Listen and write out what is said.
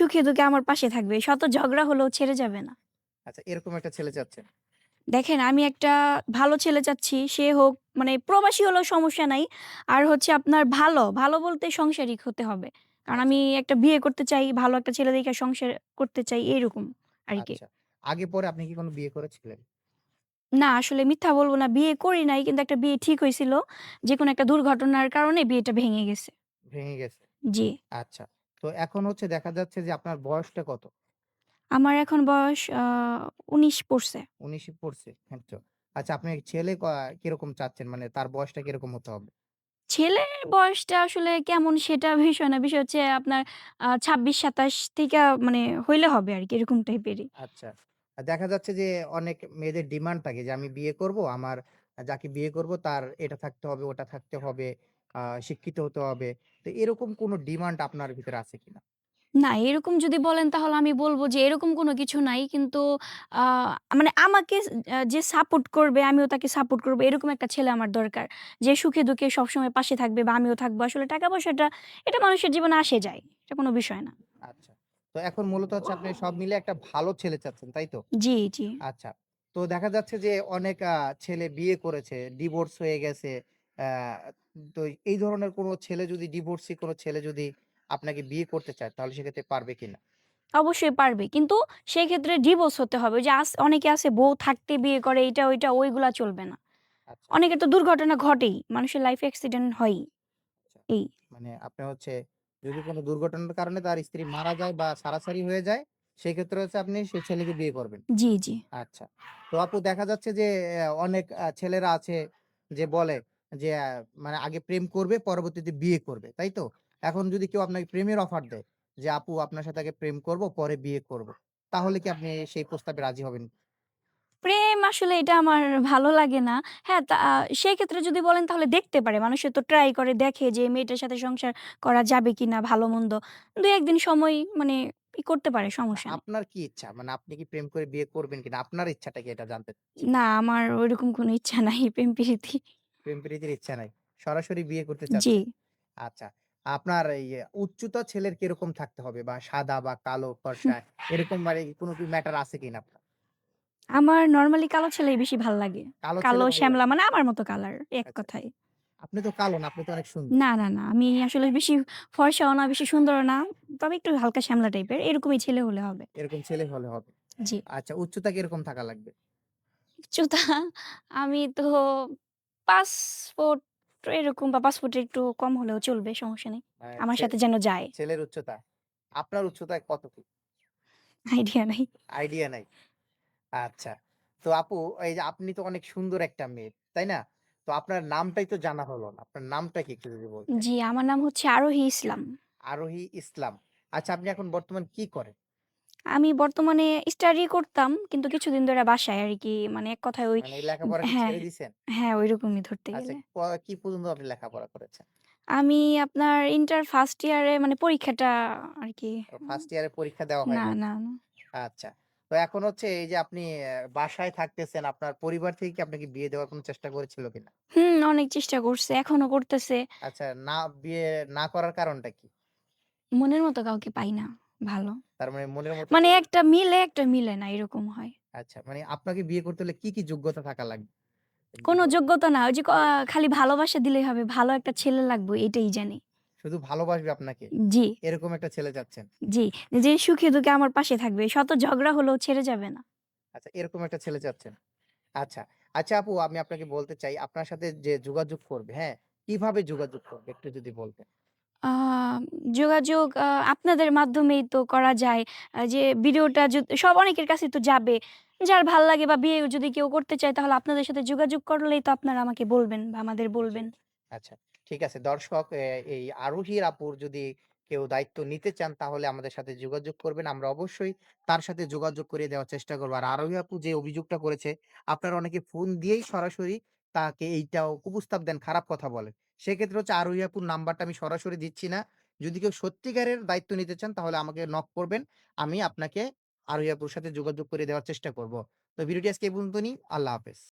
সুখে দুঃখে আমার পাশে থাকবে। শত ঝগড়া হলেও ছেড়ে যাবে না। আচ্ছা এরকম একটা ছেলে চাচ্ছেন। দেখেন আমি একটা ভালো ছেলে চাচ্ছি। সে হোক মানে প্রবাসী হলেও সমস্যা নাই। আর হচ্ছে আপনার ভালো, ভালো বলতে সংসারিক হতে হবে। কারণ আচ্ছা। আমি একটা বিয়ে করতে চাই, ভালো একটা ছেলে দেইখা সংসার করতে চাই এরকম আরকি। আচ্ছা। আগে পরে আপনি কি কোনো বিয়ে করেছিলেন? না আসলে মিথ্যা বলব না। বিয়ে করি নাই কিন্তু একটা বিয়ে ঠিক হইছিল। যেকোনো একটা দুর্ঘটনার কারণে বিয়েটা ভেঙে গেছে। ভেঙে গেছে। জি। আচ্ছা। তো এখন হচ্ছে দেখা যাচ্ছে যে আপনার বয়সটা কত? আমার এখন বয়স আ ১৯ পড়ছে। ১৯ ই পড়ছে? আচ্ছা। আচ্ছা আপনি ছেলে ক কীরকম চাচ্ছেন? মানে তার বয়সটা কীরকম হতে হবে? ছেলের বয়সটা আসলে কেমন সেটা বিষয় না। বিষয় হচ্ছে আপনার আ ২৬-২৭ থিকা মানে হইলে হবে আরকি এরকম টাইপেরই। আচ্ছা। আ দেখা যাচ্ছে যে অনেক মেয়েদের ডিমান্ড থাকে যে আমি বিয়ে করব, আমার যাকে বিয়ে করব তার এটা থাকতে হবে, ওটা থাকতে হবে, শিক্ষিত হতে হবে। তো এরকম কোনো ডিমান্ড আপনার ভিতরে আছে কিনা? না এরকম যদি বলেন তাহলে আমি বলব যে এরকম কোনো কিছু নাই। কিন্তু মানে আমাকে যে সাপোর্ট করবে আমিও তাকে সাপোর্ট করব এরকম একটা ছেলে আমার দরকার। যে সুখে দুঃখে সবসময় পাশে থাকবে বা আমিও থাকব। আসলে টাকা-পয়সাটা এটা মানুষের জীবনে আসে যায়। এটা কোনো বিষয় না। আচ্ছা। তো এখন মূলত হচ্ছে আপনি সব মিলে একটা ভালো ছেলে চাচ্ছেন, তাই তো? জি, জি। আচ্ছা। তো দেখা যাচ্ছে যে অনেক ছেলে বিয়ে করেছে, ডিভোর্স হয়ে গেছে। তো এই ধরনের কোনো ছেলে যদি ডিভোর্সি কোনো ছেলে যদি আপনাকে বিয়ে করতে চায় তাহলে সেক্ষেত্রে পারবে কিনা? অবশ্যই পারবে। কিন্তু সেক্ষেত্রে ডিভোর্স হতে হবে। ওই যে আস অনেকে আছে বউ থাকতে বিয়ে করে এইটা ওইটা ওইগুলা চলবে না। আচ্ছা, অনেকের তো দুর্ঘটনা ঘটেই। মানুষের লাইফে অ্যাক্সিডেন্ট হয়ই। আচ্ছা। এই। মানে আপনি হচ্ছে যদি কোনো দুর্ঘটনার কারণে তার স্ত্রী মারা যায় বা ছাড়াছাড়ি হয়ে যায়, সেক্ষেত্রে হচ্ছে আপনি সেই ছেলেকে বিয়ে করবেন। জি, জি। আচ্ছা। তো আপু দেখা যাচ্ছে যে অ্যা অনেক আ ছেলেরা আছে যে বলে যে মানে আগে প্রেম করবে পরবর্তীতে বিয়ে করবে। তাই তো? এখন যদি কেউ আপনাকে প্রেমের অফার দেয় যে আপু আপনার সাথে আগে প্রেম করব পরে বিয়ে করব। তাহলে কি আপনি সেই প্রস্তাবে রাজি হবেন? প্রেম আসলে এটা আমার ভালো লাগে না। হ্যাঁ, তা আ সেক্ষেত্রে যদি বলেন তাহলে দেখতে পারে। মানুষে তো ট্রাই করে দেখে যে মেয়েটার সাথে সংসার করা যাবে কিনা ভালো-মন্দ। দু একদিন সময় মানে ই করতে পারে সমস্যা নেই। আপনার কি ইচ্ছা? মানে আপনি কি প্রেম করে বিয়ে করবেন কিনা? আপনার ইচ্ছাটা কি এটা জানতে চাচ্ছি। না আমার ওইরকম কোনো ইচ্ছা নাই প্রেম-প্রীতি। প্রেম প্রীতির ইচ্ছা নাই। সরাসরি বিয়ে করতে জি। চাচ্ছেন। আচ্ছা। আপনার এই উচ্চতা ছেলের কীরকম থাকতে হবে? বা সাদা বা কালো, ফর্সা এরকম মানে কোনো কি ম্যাটার আছে কিনা আপনার? আমার নরমালি কালো ছেলেই বেশি ভালো লাগে। কালো ছেলে কালো, ভালো লাগে। শ্যামলা মানে আমার মতো কালার এক আচ্ছা। কথায়। আপনি তো কালো না, আপনি তো অনেক সুন্দর। না, না, না। আমি আসলে বেশি ফর্সাও না, বেশি সুন্দর না। তবে একটু হালকা শ্যামলা টাইপের। এরকমই ছেলে হলে হবে। এরকম ছেলে হলে হবে। জি। আচ্ছা উচ্চতা কীরকম থাকা লাগবে? উচ্চতা আমি তো ৫ ফুট এরকম বা ৫ ফুটের একটু কম হলেও চলবে, সমস্যা নেই। আমার সাথে যেন যায়। ছেলের উচ্চতা? আপনার উচ্চতা কত ফিট? আইডিয়া নাই। আইডিয়া নাই। আচ্ছা। তো আপু এই যে আপনি তো অনেক সুন্দর একটা মেয়ে, তাই না? তো আপনার নামটাই তো জানা হলো না। আপনার নামটা কি একটু যদি বলতেন? জি, আমার নাম হচ্ছে আরোহী ইসলাম। আরোহী ইসলাম। আচ্ছা আপনি এখন বর্তমান কি করেন? আমি বর্তমানে স্টাডি করতাম কিন্তু কিছুদিন ধরে বাসায় আরকি মানে এক কথায় ওই মানে এই লেখাপড়া কি হ্যাঁ, ছেড়ে দিছেন? হ্যাঁ, ঐরকমই ধরতে আচ্ছা গেলে। প কি পর্যন্ত আপনি লেখাপড়া করেছেন? আমি আপনার ইন্টার ফার্স্ট ইয়ারে মানে পরীক্ষাটা আরকি ও ফার্স্ট ইয়ারে পরীক্ষা দেওয়া হয় না, নাই। না, না। আচ্ছা। তো এখন হচ্ছে এই যে আপনি অ্যা বাসায় থাকতেছেন, আপনার পরিবার থেকে কি আপনাকে বিয়ে দেওয়ার কোনো চেষ্টা করেছিল কিনা? হুম, অনেক চেষ্টা করছে, এখনও করতেছে। আচ্ছা না বিয়ে না করার কারণটা কি? মনের মতো কাউকে পাই না ভালো। তার মানে মনের মতো মানে একটা মিলে, একটা মিলে না এরকম হয়। আচ্ছা মানে আপনাকে বিয়ে করতে হলে কি, কি যোগ্যতা থাকা লাগবে? কোনো যোগ্যতা না। ওই যে ক খালি ভালোবাসা দিলেই হবে। ভালো একটা ছেলে লাগবে এটাই জানি। শুধু ভালোবাসবে আপনাকে। জি, এরকম একটা ছেলে চাচ্ছেন। জি। যে সুখে দুঃখে আমার পাশে থাকবে। শত ঝগড়া হলেও ছেড়ে যাবে না। আচ্ছা এরকম একটা ছেলে চাচ্ছেন। আচ্ছা। আচ্ছা আপু আমি আপনাকে বলতে চাই আপনার সাথে যে যোগাযোগ করবে, হ্যাঁ? কীভাবে যোগাযোগ করবে একটু যদি বলতেন? যোগাযোগ আপনাদের মাধ্যমেই তো করা যায়। যে ভিডিওটা সব অনেকের কাছে তো যাবে। যার ভালো লাগে বা বিয়ে যদি কেউ করতে চায় তাহলে আপনাদের সাথে যোগাযোগ করলেই তো আপনারা আমাকে বলবেন বা আমাদের বলবেন। আচ্ছা। ঠিক আছে। দর্শক এই আরোহীর আপুর যদি কেউ দায়িত্ব নিতে চান তাহলে আমাদের সাথে যোগাযোগ করবেন। আমরা অবশ্যই তার সাথে যোগাযোগ করিয়ে দেওয়ার চেষ্টা করব। আর আরোহী আপু যে অভিযোগটা করেছে, আপনারা অনেকে ফোন দিয়েই সরাসরি তাকে এইটা কুপ্রস্তাব দেন, খারাপ কথা বলেন। সেক্ষেত্রে হচ্ছে আরোহী আপুর নাম্বারটা আমি সরাসরি দিচ্ছি না। যদি কেউ সত্যিকারের দায়িত্ব নিতে চান, তাহলে আমাকে নক করবেন। আমি আপনাকে আরোহী সাথে যোগাযোগ করে দেওয়ার চেষ্টা করব। তো ভিডিওটি আজকে এই পর্যন্তই। আল্লাহ হাফেজ।